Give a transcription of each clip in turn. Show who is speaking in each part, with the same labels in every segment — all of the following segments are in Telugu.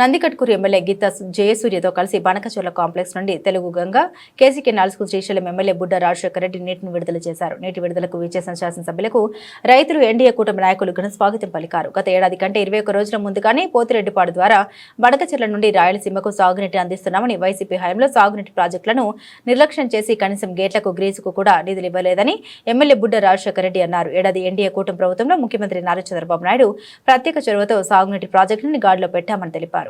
Speaker 1: నందికట్కూరు ఎమ్మెల్యే గీతా జయసూర్యతో కలిసి బనకచోల కాంప్లెక్స్ నుండి తెలుగు గంగ కేసీ నాలుగు శ్రీశైలం ఎమ్మెల్యే బుడ్డ రాజశేఖర రెడ్డి నీటిని విడుదల చేశారు. నీటి విడుదలకు విచ్చేసిన శాసనసభ్యులకు రైతులు ఎన్డీఏ కూటమి నాయకులు ఘన స్వాగతం పలికారు. గత ఏడాది కంటే ఇరవై ఒక్క రోజుల ముందుగానే పోతిరెడ్డిపాడు ద్వారా బనకచెర్ల నుండి రాయలసీమకు సాగునీటి అందిస్తున్నామని వైసీపీ హయాంలో సాగునీటి ప్రాజెక్టులను నిర్లక్ష్యం చేసి కనీసం గేట్లకు గ్రీజుకు కూడా నిధులు ఇవ్వలేదని ఎమ్మెల్యే బుడ్డ రాజశేఖర రెడ్డి అన్నారు. ఏడాది ఎన్డీఏ కూటమి ప్రభుత్వంలో ముఖ్యమంత్రి నారా చంద్రబాబు నాయుడు ప్రత్యేక చొరవతో సాగునీటి ప్రాజెక్టులను గాడిలో పెట్టామని తెలిపారు.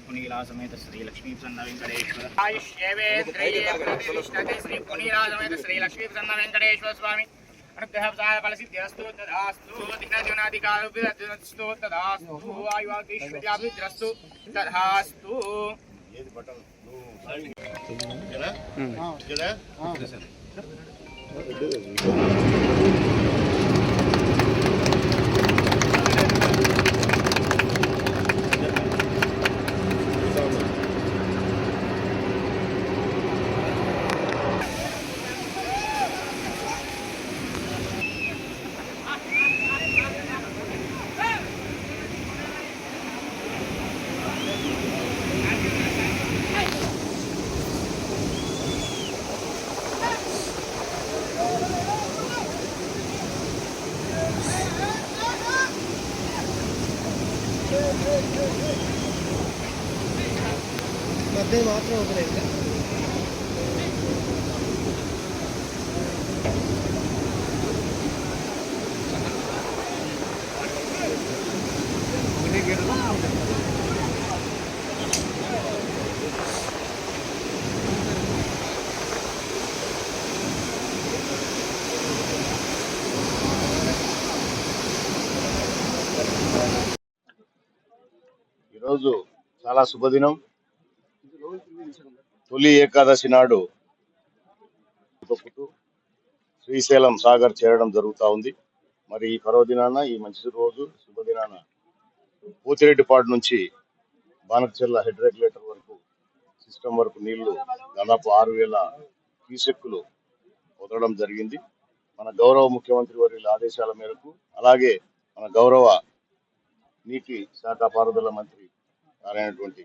Speaker 2: పునీలా సమేత శ్రీ లక్ష్మీ ప్రసన్న వెంకటేశ్వర ఆయుష్యేవేంద్రియే ప్రతిష్టతే శ్రీ పునీలా
Speaker 3: మధ్య మాత్రం వదిలేదు
Speaker 4: ఈరోజు చాలా శుభదినం. తొలి ఏకాదశి నాడు శ్రీశైలం సాగర్ చేరడం జరుగుతూ ఉంది. మరి ఈ పర్వదినాన ఈ మంచి రోజు శుభదినాన పోతిరెడ్డిపాడు నుంచి బానకచెర్ల హెడ్ రెగ్యులేటర్ వరకు సిస్టమ్ వరకు నీళ్ళు దాదాపు ఆరు వేల క్యూసెక్కులు వదలడం జరిగింది. మన గౌరవ ముఖ్యమంత్రి వర్యుల ఆదేశాల మేరకు అలాగే మన గౌరవ నీటి శాఖ పారుదల మంత్రి నారైనటువంటి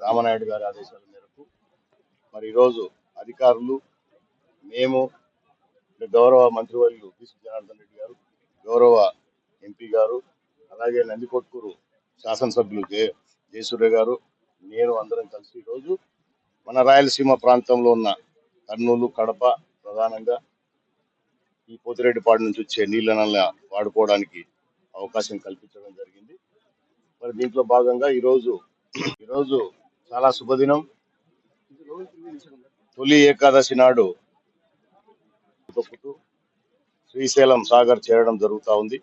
Speaker 4: రామనాయుడు గారి ఆదేశాల మేరకు మరి ఈరోజు అధికారులు మేము గౌరవ మంత్రివర్యులు పిసి జనార్దన్ రెడ్డి గారు గౌరవ ఎంపీ గారు అలాగే నందికొట్కూరు శాసనసభ్యులు జయ జయసూర్య గారు నేను అందరం కలిసి ఈరోజు మన రాయలసీమ ప్రాంతంలో ఉన్న కర్నూలు కడప ప్రధానంగా ఈ పోతిరెడ్డిపాడు నుంచి వచ్చే నీళ్ళనల్ని వాడుకోవడానికి అవకాశం కల్పించడం జరిగింది. మరి దీంట్లో భాగంగా ఈరోజు ఈరోజు చాలా శుభదినం. తొలి ఏకాదశి నాడు శ్రీశైలం సాగర్ చేరడం జరుగుతూ ఉంది.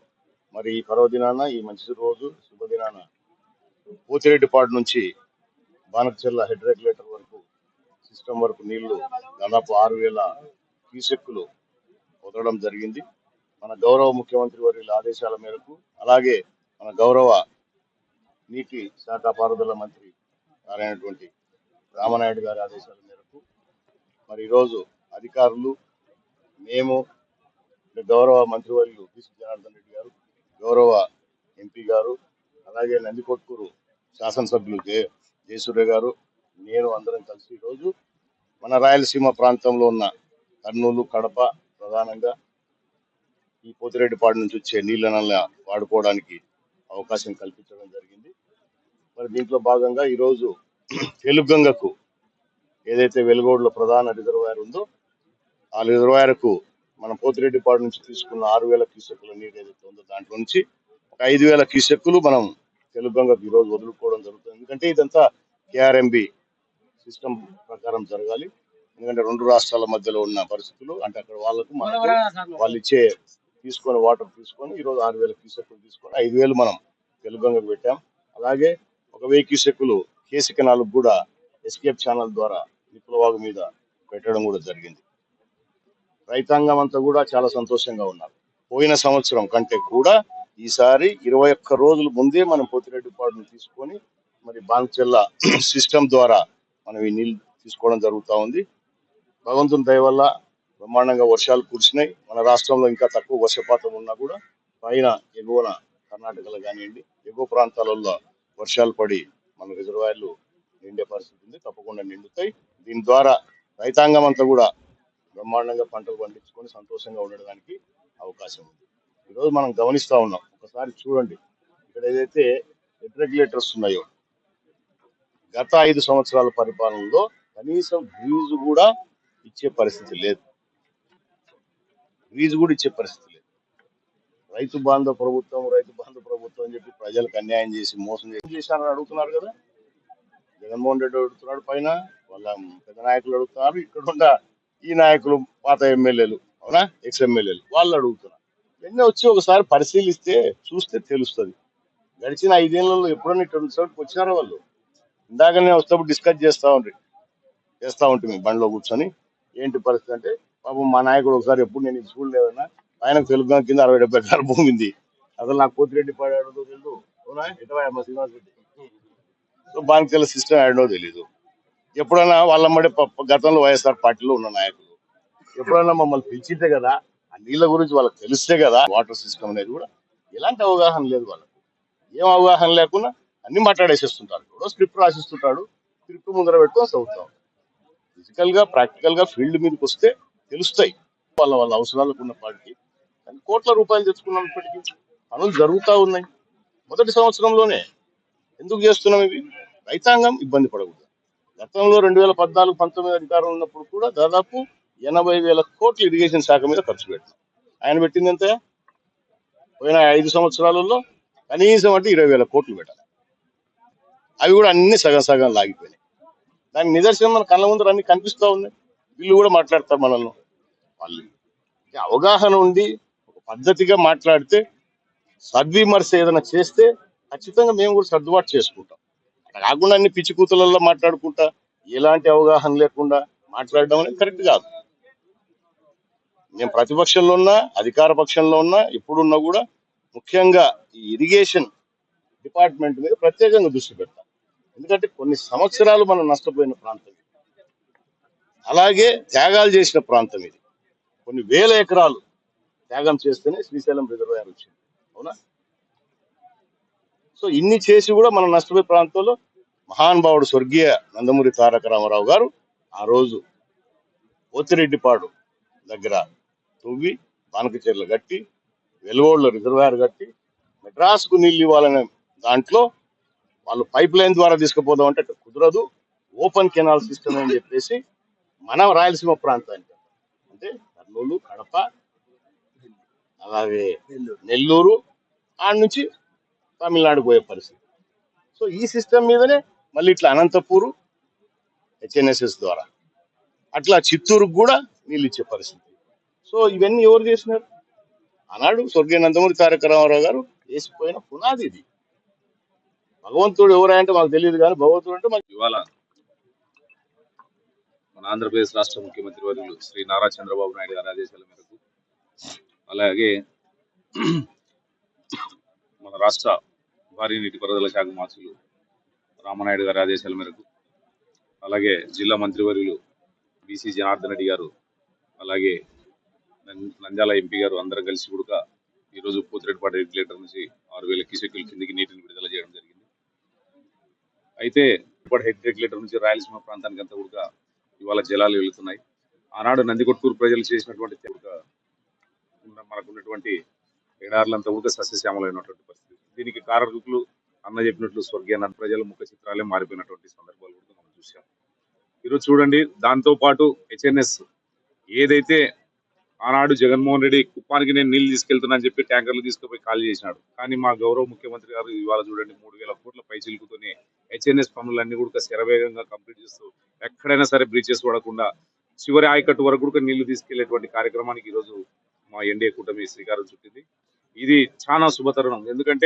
Speaker 4: మరి ఈ పర్వదినాన ఈ మంచి రోజు శుభదినాన పోతిరెడ్డిపాడు నుంచి బానకచెర్ల హెడ్ రెగ్యులేటర్ వరకు సిస్టమ్ వరకు నీళ్ళు దాదాపు ఆరు వేల క్యూసెక్కులు వదలడం జరిగింది. మన గౌరవ ముఖ్యమంత్రి వర్యుల ఆదేశాల మేరకు అలాగే మన గౌరవ నీటి శాఖ పారుదల మంత్రి నారాయణటువంటి రామనాయుడు గారి ఆదేశాల మేరకు మరి ఈరోజు అధికారులు మేము గౌరవ మంత్రివర్యులు పిసి జనార్దన్ రెడ్డి గారు గౌరవ ఎంపీ గారు అలాగే నందికొట్కూరు శాసనసభ్యులు జయ జయసూర్య గారు నేను అందరం కలిసి ఈరోజు మన రాయలసీమ ప్రాంతంలో ఉన్న కర్నూలు కడప ప్రధానంగా ఈ పోతిరెడ్డిపాడు నుంచి వచ్చే నీళ్ళనల్ని వాడుకోవడానికి అవకాశం కల్పించడం మరి దీంట్లో భాగంగా ఈరోజు తెలుగంగకు ఏదైతే వెలుగోడులో ప్రధాన రిజర్వాయర్ ఉందో ఆ రిజర్వాయర్కు మన పోతిరెడ్డిపాడు నుంచి తీసుకున్న ఆరు వేల క్యూసెక్కుల నీరు ఏదైతే ఉందో దాంట్లో నుంచి ఒక ఐదు వేల క్యూసెక్కులు మనం తెలుగంగకు ఈరోజు వదులుకోవడం జరుగుతుంది. ఎందుకంటే ఇదంతా కేఆర్ఎంబి సిస్టమ్ ప్రకారం జరగాలి. ఎందుకంటే రెండు రాష్ట్రాల మధ్యలో ఉన్న పరిస్థితులు అంటే అక్కడ వాళ్ళకు మనకు వాళ్ళు ఇచ్చే తీసుకొని వాటర్ తీసుకొని ఈరోజు ఆరు వేల క్యూసెక్కులు తీసుకొని ఐదు వేలు మనం తెలుగంగకు పెట్టాం. అలాగే ఒక వెయ్యి క్యూసెక్కులు కేసీ కెనాల్ కూడా ఎస్కేప్ ఛానల్ ద్వారా నిప్పులవాగు మీద పెట్టడం కూడా జరిగింది. రైతాంగం అంతా కూడా చాలా సంతోషంగా ఉన్నారు. పోయిన సంవత్సరం కంటే కూడా ఈసారి ఇరవై ఒక్క రోజుల ముందే మనం పోతిరెడ్డి పాడును తీసుకొని మరి బాన్చెల్ల సిస్టమ్ ద్వారా మనం ఈ నీళ్ళు తీసుకోవడం జరుగుతూ ఉంది. భగవంతుని దయ వల్ల బ్రహ్మాండంగా వర్షాలు కురిసినాయి. మన రాష్ట్రంలో ఇంకా తక్కువ వర్షపాతం ఉన్నా కూడా పైన ఎగువన కర్ణాటకలో కానివ్వండి ఎగువ ప్రాంతాలలో వర్షాలు పడి మన రిజర్వాయర్లు నిండే పరిస్థితి ఉంది. తప్పకుండా నిండుతాయి. దీని ద్వారా రైతాంగం అంతా కూడా బ్రహ్మాండంగా పంటలు పండించుకొని సంతోషంగా ఉండడానికి అవకాశం ఉంది. ఈరోజు మనం గమనిస్తూ ఉన్నాం. ఒకసారి చూడండి. ఇక్కడ ఏదైతే హెడ్ రెగ్యులేటర్స్ ఉన్నాయో గత ఐదు సంవత్సరాల పరిపాలనలో కనీసం గ్రీజు కూడా ఇచ్చే పరిస్థితి లేదు. గ్రీజు కూడా ఇచ్చే పరిస్థితి లేదు. రైతు బాంధవ ప్రభుత్వం రైతు బాంధవ ప్రభుత్వం అని చెప్పి ప్రజలకు అన్యాయం చేసి మోసం చేసి చేశారని అడుగుతున్నారు కదా? జగన్మోహన్ రెడ్డి అడుగుతున్నాడు పైన వాళ్ళ పెద్ద నాయకులు అడుగుతున్నారు ఇక్కడ ఉన్న ఈ నాయకులు పాత ఎమ్మెల్యేలు అవునా? ఎక్స్ ఎమ్మెల్యేలు వాళ్ళు అడుగుతున్నారు. ఇవన్నీ వచ్చి ఒకసారి పరిశీలిస్తే చూస్తే తెలుస్తుంది. గడిచిన ఐదేళ్ళలో ఎప్పుడన్నా ఇక్కడ చోటుకు వచ్చినారో వాళ్ళు? ఇందాకనే వస్తప్పుడు డిస్కస్ చేస్తా ఉండ్రి. చేస్తా ఉంటుంది బండిలో కూర్చొని. ఏంటి పరిస్థితి అంటే పాపం మా నాయకుడు ఒకసారి ఎప్పుడు నేను ఇది చూడలేదన్నా ఆయన తెలుగు కింద అరవై డెబ్బై ఎకరాల భూమి ఉంది. అసలు నాకు కోతిరెడ్డి పాడాడో తెలియదు. అవునా? ఇటవా శ్రీనివాస్ రెడ్డి? సో సిస్టమ్ ఆడనో తెలీదు. ఎప్పుడైనా వాళ్ళమ్మడే ప- గతంలో వైఎస్ఆర్ పార్టీలో ఉన్న నాయకులు ఎప్పుడైనా మమ్మల్ని పిలిచితే కదా ఆ నీళ్ళ గురించి వాళ్ళకి తెలిస్తే కదా వాటర్ సిస్టమ్ అనేది కూడా ఎలాంటి అవగాహన లేదు వాళ్ళకి. ఏం అవగాహన లేకుండా అన్ని మాట్లాడేసేస్తుంటారు. ఎవడో స్క్రిప్ట్ రాసిస్తుంటాడు స్క్రిప్ట్ ముందర పెట్టుకొని చదువుతాం. ఫిజికల్గా ప్రాక్టికల్గా ఫీల్డ్ మీదకి వస్తే తెలుస్తాయి. వాళ్ళ వాళ్ళ అవసరాలకు ఉన్న పార్టీ కోట్ల రూపాయలు తెచ్చుకున్నప్పటికీ పనులు జరుగుతూ ఉన్నాయి. మొదటి సంవత్సరంలోనే ఎందుకు చేస్తున్నాం ఇవి? రైతాంగం ఇబ్బంది పడకూడదు. గతంలో రెండు వేల పద్నాలుగు పంతొమ్మిది అధికారం ఉన్నప్పుడు కూడా దాదాపు ఎనభై వేల కోట్లు ఇరిగేషన్ శాఖ మీద ఖర్చు పెట్టాం ఆయన పెట్టింది ఎంత? పోయిన ఐదు సంవత్సరాలలో కనీసం అంటే ఇరవై వేల కోట్లు పెట్టాలి. అవి కూడా అన్ని సగం సగం లాగిపోయినాయి. దాని నిదర్శనం మన కళ్ళ ముందర అన్ని కనిపిస్తూ ఉన్నాయి. వీళ్ళు కూడా మాట్లాడతారు మనల్ని. వాళ్ళు అవగాహన ఉండి పద్ధతిగా మాట్లాడితే సద్విమర్శ ఏదైనా చేస్తే ఖచ్చితంగా మేము కూడా సర్దుబాటు చేసుకుంటాం. కాకుండా అన్ని పిచ్చి కూతులలో మాట్లాడుకుంటా ఎలాంటి అవగాహన లేకుండా మాట్లాడడం అనేది కరెక్ట్ కాదు. మేము ప్రతిపక్షంలో ఉన్నా అధికార పక్షంలో ఉన్నా ఇప్పుడున్నా కూడా ముఖ్యంగా ఈ ఇరిగేషన్ డిపార్ట్మెంట్ మీద ప్రత్యేకంగా దృష్టి పెడతాం. ఎందుకంటే కొన్ని సంవత్సరాలు మనం నష్టపోయిన ప్రాంతం అలాగే త్యాగాలు చేసిన ప్రాంతం ఇది. కొన్ని వేల ఎకరాలు త్యాగం చేస్తేనే శ్రీశైలం రిజర్వాయర్ వచ్చింది. అవునా? సో ఇన్ని చేసి కూడా మన నష్టపోయే ప్రాంతంలో మహానుభావుడు స్వర్గీయ నందమూరి తారక రామారావు గారు ఆ రోజు పోతిరెడ్డిపాడు దగ్గర తువ్వి బానకచెర్ల కట్టి వెలుగోళ్ళ రిజర్వాయర్ కట్టి మెడ్రాస్కు నీళ్ళు ఇవ్వాలనే దాంట్లో వాళ్ళు పైప్ లైన్ ద్వారా తీసుకుపోదాం అంటే అక్కడ కుదరదు ఓపెన్ కెనాల్ సిస్టమ్ అని చెప్పేసి మన రాయలసీమ ప్రాంతానికి. అంటే కర్నూలు కడప అలాగే నెల్లూరు. ఆడ నుంచి తమిళనాడు పోయే పరిస్థితి. సో ఈ సిస్టమ్ మీదనే మళ్ళీ ఇట్లా అనంతపూరు హెచ్ఎన్ఎస్ఎస్ ద్వారా అట్లా చిత్తూరుకు కూడా నీళ్ళు ఇచ్చే పరిస్థితి. సో ఇవన్నీ ఎవరు చేసినారు? ఆనాడు స్వర్గీయ నందమూరి తారక రామారావు గారు వేసిపోయిన పునాది ఇది. భగవంతుడు ఎవరంటే మాకు తెలియదు కానీ భగవంతుడు అంటే మాకు
Speaker 3: ఇవాళ మన ఆంధ్రప్రదేశ్ రాష్ట్ర ముఖ్యమంత్రి వర్యులు శ్రీ నారా చంద్రబాబు నాయుడు గారి ఆదేశాల మేరకు అలాగే మన రాష్ట్ర భారీ నీటిపారుదల శాఖ మార్చులు రామనాయుడు గారి ఆదేశాల మేరకు అలాగే జిల్లా మంత్రివర్యులు బీసీ జనార్దన్ రెడ్డి గారు అలాగే నం- నంద్యాల ఎంపీ గారు అందరం కలిసి కూడా ఈరోజు పోతిరెడ్డిపాటి రెగ్యులేటర్ నుంచి ఆరు వేల క్యూసెక్యుల కిందికి నీటిని విడుదల చేయడం జరిగింది. అయితే ఇప్పుడు హెడ్ రెగ్యులేటర్ నుంచి రాయలసీమ ప్రాంతానికి అంతా కూడా ఇవాళ జలాలు వెళుతున్నాయి. ఆనాడు నందికొట్కూరు ప్రజలు చేసినటువంటి మనకున్నటువంటి మనకు ఉన్నటువంటి ఎడారులంతా కూడా సస్యశ్యామలైనటువంటి పరిస్థితి. దీనికి కారకులు అన్న చెప్పినట్లు స్వర్గీయ నన్ను ప్రజల ముఖ చిత్రాలే మారిపోయినటువంటి సందర్భాలు కూడా మనం చూసాం ఈరోజు చూడండి దాంతో పాటు హెచ్ఎన్ఎస్ ఏదైతే ఆనాడు జగన్మోహన్ రెడ్డి కుప్పానికి నేను నీళ్ళు తీసుకెళ్తున్నా చెప్పి ట్యాంకర్లు తీసుకుపోయి ఖాళీ చేసినాడు. కానీ మా గౌరవ ముఖ్యమంత్రి గారు ఇవాళ చూడండి మూడు వేల కోట్ల పై చిలుకుతోనే హెచ్ఎన్ఎస్ పనులన్నీ కూడా శరవేగంగా కంప్లీట్ చేస్తూ ఎక్కడైనా సరే బ్రీచెస్ పడకుండా చివరి ఆయకట్టు వరకు కూడా నీళ్ళు తీసుకెళ్ళేటువంటి కార్యక్రమానికి ఈరోజు మా ఎన్డీఏ కూటమి శ్రీకారం చుట్టింది. ఇది చాలా శుభతరుణం. ఎందుకంటే